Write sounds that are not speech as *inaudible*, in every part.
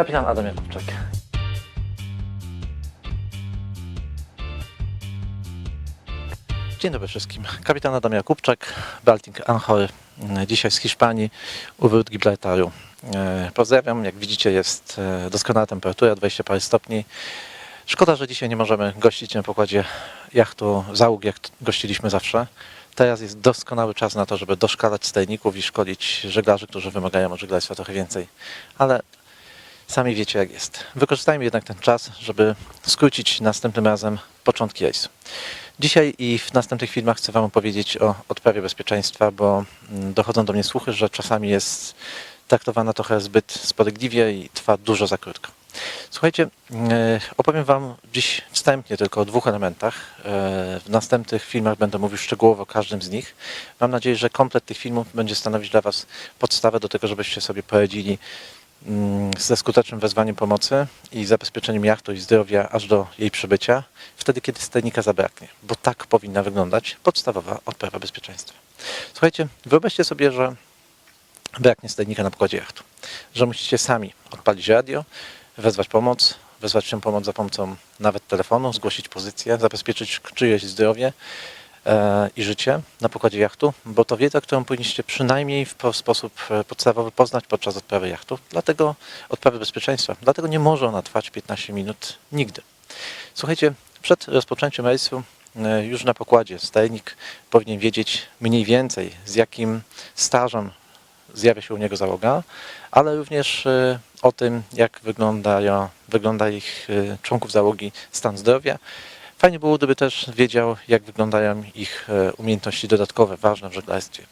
Kapitan Adam Jakubczak. Dzień dobry wszystkim. Kapitan Adam Jakubczak, Baltic Anchor, dzisiaj z Hiszpanii, u wrót Gibraltaru. E, Pozdrawiam, jak widzicie jest e, doskonała temperatura, 20 parę stopni. Szkoda, że dzisiaj nie możemy gościć na pokładzie jachtu załóg, jak gościliśmy zawsze. Teraz jest doskonały czas na to, żeby doszkalać stajników i szkolić żeglarzy, którzy wymagają od żeglarstwa trochę więcej. Ale sami wiecie jak jest. Wykorzystajmy jednak ten czas, żeby skrócić następnym razem początki rejsu. Dzisiaj i w następnych filmach chcę Wam opowiedzieć o odprawie bezpieczeństwa, bo mm, dochodzą do mnie słuchy, że czasami jest traktowana trochę zbyt spolegliwie i trwa dużo za krótko. Słuchajcie, e, opowiem Wam dziś wstępnie tylko o dwóch elementach. E, W następnych filmach będę mówił szczegółowo o każdym z nich. Mam nadzieję, że komplet tych filmów będzie stanowić dla Was podstawę do tego, żebyście sobie poradzili ze skutecznym wezwaniem pomocy i zabezpieczeniem jachtu i zdrowia aż do jej przybycia, wtedy kiedy stajnika zabraknie, bo tak powinna wyglądać podstawowa odprawa bezpieczeństwa. Słuchajcie, wyobraźcie sobie, że braknie stajnika na pokładzie jachtu, że musicie sami odpalić radio, wezwać pomoc, wezwać się pomoc za pomocą nawet telefonu, zgłosić pozycję, zabezpieczyć czyjeś zdrowie i życie na pokładzie jachtu, bo to wiedza, którą powinniście przynajmniej w po- sposób e, podstawowy poznać podczas odprawy jachtu, dlatego odprawy bezpieczeństwa. Dlatego nie może ona trwać 15 minut nigdy. Słuchajcie, przed rozpoczęciem rejsu e, już na pokładzie stajnik powinien wiedzieć mniej więcej z jakim stażem zjawia się u niego załoga, ale również e, o tym, jak wygląda, wygląda ich e, członków załogi stan zdrowia. Fajnie było, gdyby też wiedział, jak wyglądają ich e, umiejętności dodatkowe, ważne w żeglarstwie.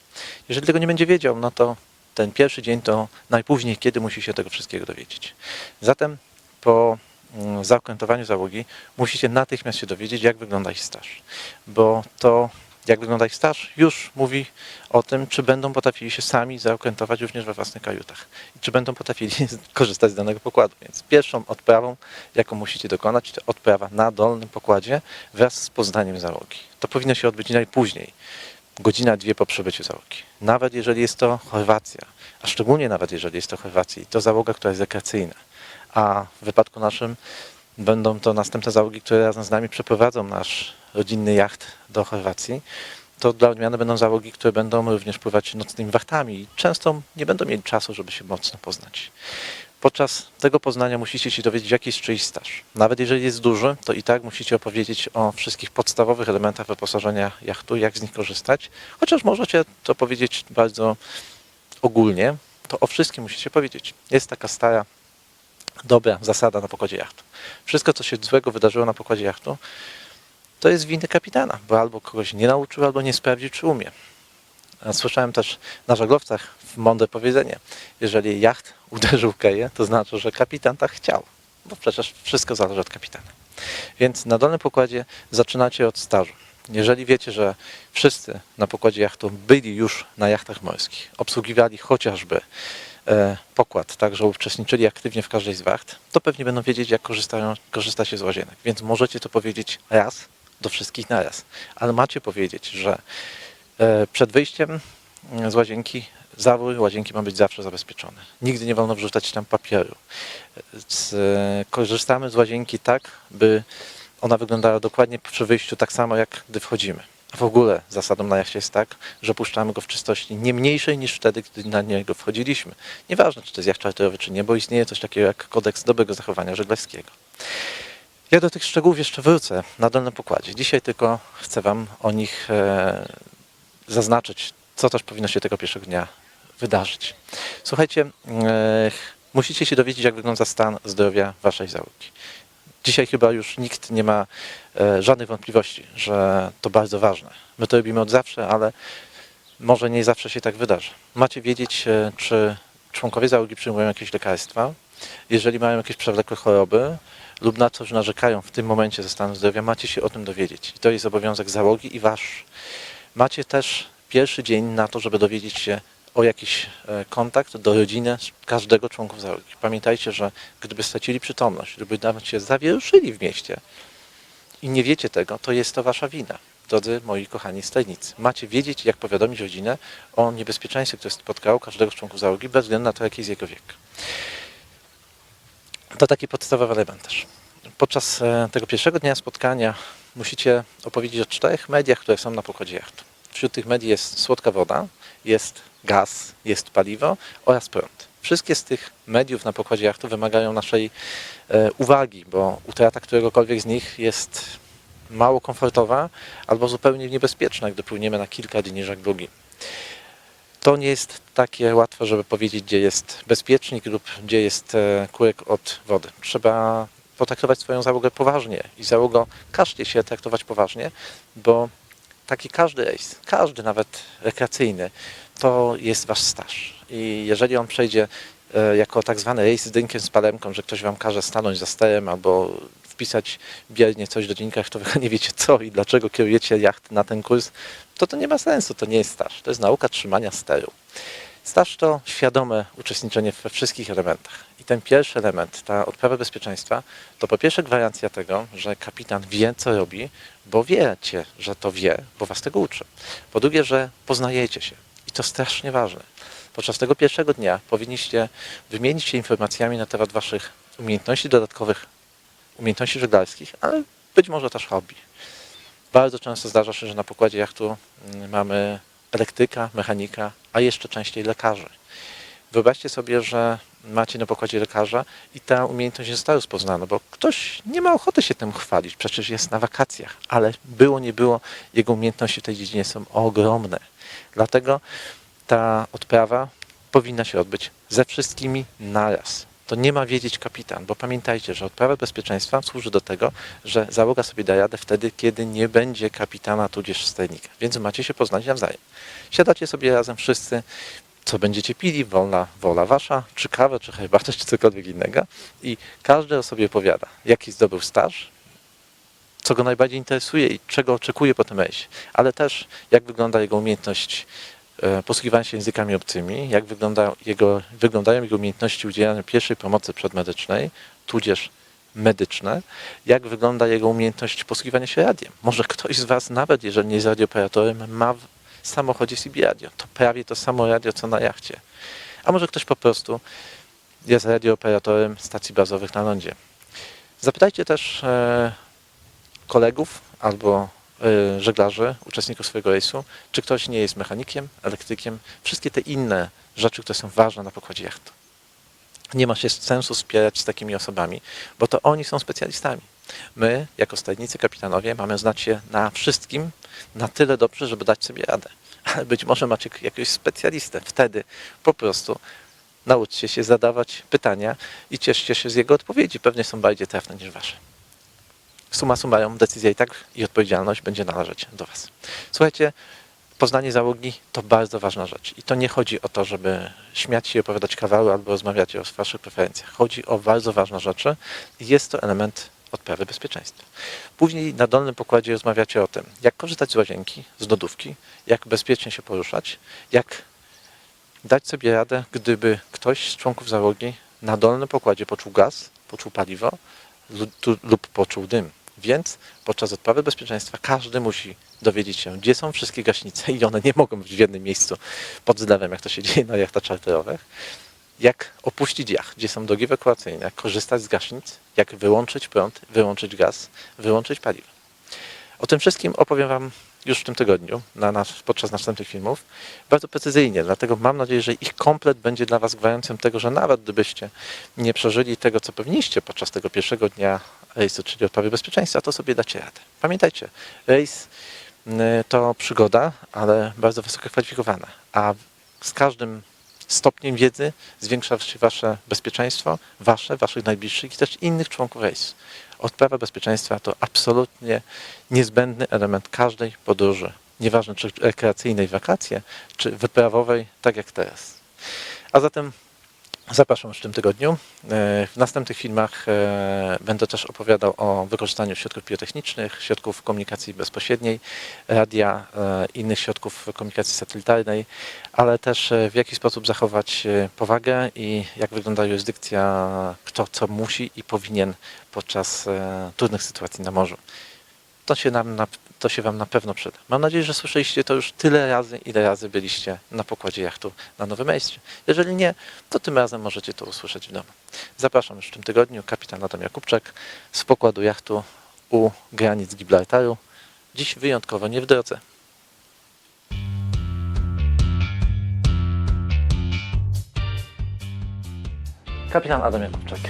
Jeżeli tego nie będzie wiedział, no to ten pierwszy dzień to najpóźniej, kiedy musi się tego wszystkiego dowiedzieć. Zatem po mm, zaokrętowaniu załogi musicie natychmiast się dowiedzieć, jak wygląda ich staż. Bo to, jak wygląda ich staż, już mówi o tym, czy będą potrafili się sami zaokrętować również we własnych kajutach i czy będą potrafili *laughs* korzystać z danego pokładu. Więc pierwszą odprawą, jaką musicie dokonać, to odprawa na dolnym pokładzie wraz z poznaniem załogi. To powinno się odbyć najpóźniej, godzina, dwie po przybyciu załogi. Nawet jeżeli jest to Chorwacja, a szczególnie nawet jeżeli jest to Chorwacja, i to załoga, która jest rekreacyjna, a w wypadku naszym będą to następne załogi, które razem z nami przeprowadzą nasz rodzinny jacht do Chorwacji, to dla odmiany będą załogi, które będą również pływać nocnymi wachtami i często nie będą mieli czasu, żeby się mocno poznać. Podczas tego poznania musicie się dowiedzieć, jaki jest czyjś staż. Nawet jeżeli jest duży, to i tak musicie opowiedzieć o wszystkich podstawowych elementach wyposażenia jachtu, jak z nich korzystać. Chociaż możecie to powiedzieć bardzo ogólnie, to o wszystkim musicie powiedzieć. Jest taka stara, dobra zasada na pokładzie jachtu. Wszystko, co się złego wydarzyło na pokładzie jachtu, to jest winy kapitana, bo albo kogoś nie nauczył, albo nie sprawdził, czy umie. Słyszałem też na żaglowcach mądre powiedzenie. Jeżeli jacht uderzył keję, to znaczy, że kapitan tak chciał. Bo przecież wszystko zależy od kapitana. Więc na dolnym pokładzie zaczynacie od stażu. Jeżeli wiecie, że wszyscy na pokładzie jachtu byli już na jachtach morskich, obsługiwali chociażby pokład, tak, że uczestniczyli aktywnie w każdej z wacht, to pewnie będą wiedzieć, jak korzystają, korzysta się z łazienek. Więc możecie to powiedzieć raz do wszystkich naraz. Ale macie powiedzieć, że e, przed wyjściem z łazienki zawór łazienki ma być zawsze zabezpieczony. Nigdy nie wolno wrzucać tam papieru. Korzystamy z łazienki tak, by ona wyglądała dokładnie przy wyjściu tak samo, jak gdy wchodzimy. W ogóle zasadą na jachcie jest tak, że puszczamy go w czystości nie mniejszej niż wtedy, gdy na niego wchodziliśmy. Nieważne, czy to jest jacht czarterowy, czy nie, bo istnieje coś takiego jak kodeks dobrego zachowania żeglarskiego. Ja do tych szczegółów jeszcze wrócę na dolnym pokładzie. Dzisiaj tylko chcę Wam o nich e, zaznaczyć, co też powinno się tego pierwszego dnia wydarzyć. Słuchajcie, e, musicie się dowiedzieć, jak wygląda stan zdrowia Waszej załogi. Dzisiaj chyba już nikt nie ma e, żadnych wątpliwości, że to bardzo ważne. My to robimy od zawsze, ale może nie zawsze się tak wydarzy. Macie wiedzieć, e, czy członkowie załogi przyjmują jakieś lekarstwa, jeżeli mają jakieś przewlekłe choroby lub na coś narzekają w tym momencie ze stanu zdrowia, macie się o tym dowiedzieć. I to jest obowiązek załogi i wasz. Macie też pierwszy dzień na to, żeby dowiedzieć się o jakiś e, kontakt do rodziny każdego członków załogi. Pamiętajcie, że gdyby stracili przytomność, lub nawet się zawieruszyli w mieście i nie wiecie tego, to jest to wasza wina. Drodzy moi kochani stajnicy, macie wiedzieć, jak powiadomić rodzinę o niebezpieczeństwie, które spotkało każdego z członków załogi, bez względu na to, jaki jest jego wiek. To taki podstawowy element też. Podczas e, tego pierwszego dnia spotkania musicie opowiedzieć o czterech mediach, które są na pokładzie jachtu. Wśród tych mediów jest słodka woda, jest gaz, jest paliwo oraz prąd. Wszystkie z tych mediów na pokładzie jachtu wymagają naszej e, uwagi, bo utrata któregokolwiek z nich jest mało komfortowa albo zupełnie niebezpieczna, gdy płyniemy na kilka dni żeglugi. To nie jest takie łatwe, żeby powiedzieć, gdzie jest bezpiecznik lub gdzie jest e, kurek od wody. Trzeba potraktować swoją załogę poważnie i załogę każcie się traktować poważnie, bo taki każdy rejs, każdy nawet rekreacyjny, to jest wasz staż. I jeżeli on przejdzie e, jako tak zwany rejs z dynkiem z palemką, że ktoś wam każe stanąć za sterem albo wpisać biernie coś do dziennikach, to wy *laughs* nie wiecie co i dlaczego kierujecie jacht na ten kurs, to to nie ma sensu, to nie jest staż. To jest nauka trzymania steru. Staż to świadome uczestniczenie we wszystkich elementach. I ten pierwszy element, ta odprawa bezpieczeństwa, to po pierwsze gwarancja tego, że kapitan wie, co robi, bo wiecie, że to wie, bo was tego uczy. Po drugie, że poznajecie się. I to strasznie ważne. Podczas tego pierwszego dnia powinniście wymienić się informacjami na temat waszych umiejętności dodatkowych, umiejętności żeglarskich, ale być może też hobby. Bardzo często zdarza się, że na pokładzie jachtu mm, mamy elektryka, mechanika, a jeszcze częściej lekarzy. Wyobraźcie sobie, że macie na pokładzie lekarza i ta umiejętność została rozpoznana, bo ktoś nie ma ochoty się tym chwalić, przecież jest na wakacjach, ale było, nie było, jego umiejętności w tej dziedzinie są ogromne. Dlatego ta odprawa powinna się odbyć ze wszystkimi naraz. To nie ma wiedzieć kapitan, bo pamiętajcie, że odprawa bezpieczeństwa służy do tego, że załoga sobie da radę wtedy, kiedy nie będzie kapitana tudzież sternika. Więc macie się poznać nawzajem. Siadacie sobie razem wszyscy, co będziecie pili, wolna wola wasza, czy kawę, czy herbatę, czy cokolwiek innego. I każdy o sobie opowiada, jaki zdobył staż, co go najbardziej interesuje i czego oczekuje po tym rejsie, ale też jak wygląda jego umiejętność e, posługiwania się językami obcymi, jak wygląda jego, wyglądają jego umiejętności udzielania pierwszej pomocy przedmedycznej, tudzież medyczne, jak wygląda jego umiejętność posługiwania się radiem. Może ktoś z Was, nawet jeżeli nie jest radiooperatorem, ma w samochodzie CB radio. To prawie to samo radio, co na jachcie. A może ktoś po prostu jest radiooperatorem stacji bazowych na lądzie. Zapytajcie też e, kolegów albo e, żeglarzy, uczestników swojego rejsu, czy ktoś nie jest mechanikiem, elektrykiem, wszystkie te inne rzeczy, które są ważne na pokładzie jachtu. Nie ma się sensu spierać z takimi osobami, bo to oni są specjalistami. My, jako stajnicy kapitanowie, mamy znać się na wszystkim na tyle dobrze, żeby dać sobie radę. Ale być może macie jakiegoś specjalistę. Wtedy po prostu nauczcie się zadawać pytania i cieszcie się z jego odpowiedzi. Pewnie są bardziej trafne niż wasze. Suma summarum, decyzja i tak i odpowiedzialność będzie należeć do was. Słuchajcie, poznanie załogi to bardzo ważna rzecz. I to nie chodzi o to, żeby śmiać się opowiadać kawały albo rozmawiać o waszych preferencjach. Chodzi o bardzo ważne rzeczy i jest to element odprawy bezpieczeństwa. Później na dolnym pokładzie rozmawiacie o tym, jak korzystać z łazienki, z lodówki, jak bezpiecznie się poruszać, jak dać sobie radę, gdyby ktoś z członków załogi na dolnym pokładzie poczuł gaz, poczuł paliwo lub poczuł dym. Więc podczas odprawy bezpieczeństwa każdy musi dowiedzieć się, gdzie są wszystkie gaśnice i one nie mogą być w jednym miejscu pod zlewem, jak to się dzieje na jachtach czarterowych jak opuścić jacht, gdzie są drogi ewakuacyjne, jak korzystać z gaśnic, jak wyłączyć prąd, wyłączyć gaz, wyłączyć paliwo. O tym wszystkim opowiem Wam już w tym tygodniu, na nas, podczas następnych filmów, bardzo precyzyjnie, dlatego mam nadzieję, że ich komplet będzie dla Was gwarancją tego, że nawet gdybyście nie przeżyli tego, co powinniście podczas tego pierwszego dnia rejsu, czyli odprawy bezpieczeństwa, to sobie dacie radę. Pamiętajcie, rejs to przygoda, ale bardzo wysoko kwalifikowana, a z każdym stopniem wiedzy zwiększa się wasze bezpieczeństwo, wasze, waszych najbliższych i też innych członków rejsu. Odprawa bezpieczeństwa to absolutnie niezbędny element każdej podróży. Nieważne czy rekreacyjnej wakacje, czy wyprawowej, tak jak teraz. A zatem Zapraszam już w tym tygodniu. E, w następnych filmach e, będę też opowiadał o wykorzystaniu środków pirotechnicznych, środków komunikacji bezpośredniej, radia, e, innych środków komunikacji satelitarnej, ale też w jaki sposób zachować powagę i jak wygląda jurysdykcja, kto co musi i powinien podczas trudnych sytuacji na morzu. To się, nam na, to się Wam na pewno przyda. Mam nadzieję, że słyszeliście to już tyle razy, ile razy byliście na pokładzie jachtu na Nowym Mieście. Jeżeli nie, to tym razem możecie to usłyszeć w domu. Zapraszam już w tym tygodniu, kapitan Adam Jakubczak z pokładu jachtu u granic Gibraltaru. Dziś wyjątkowo nie w drodze. Kapitan Adam Jakubczak.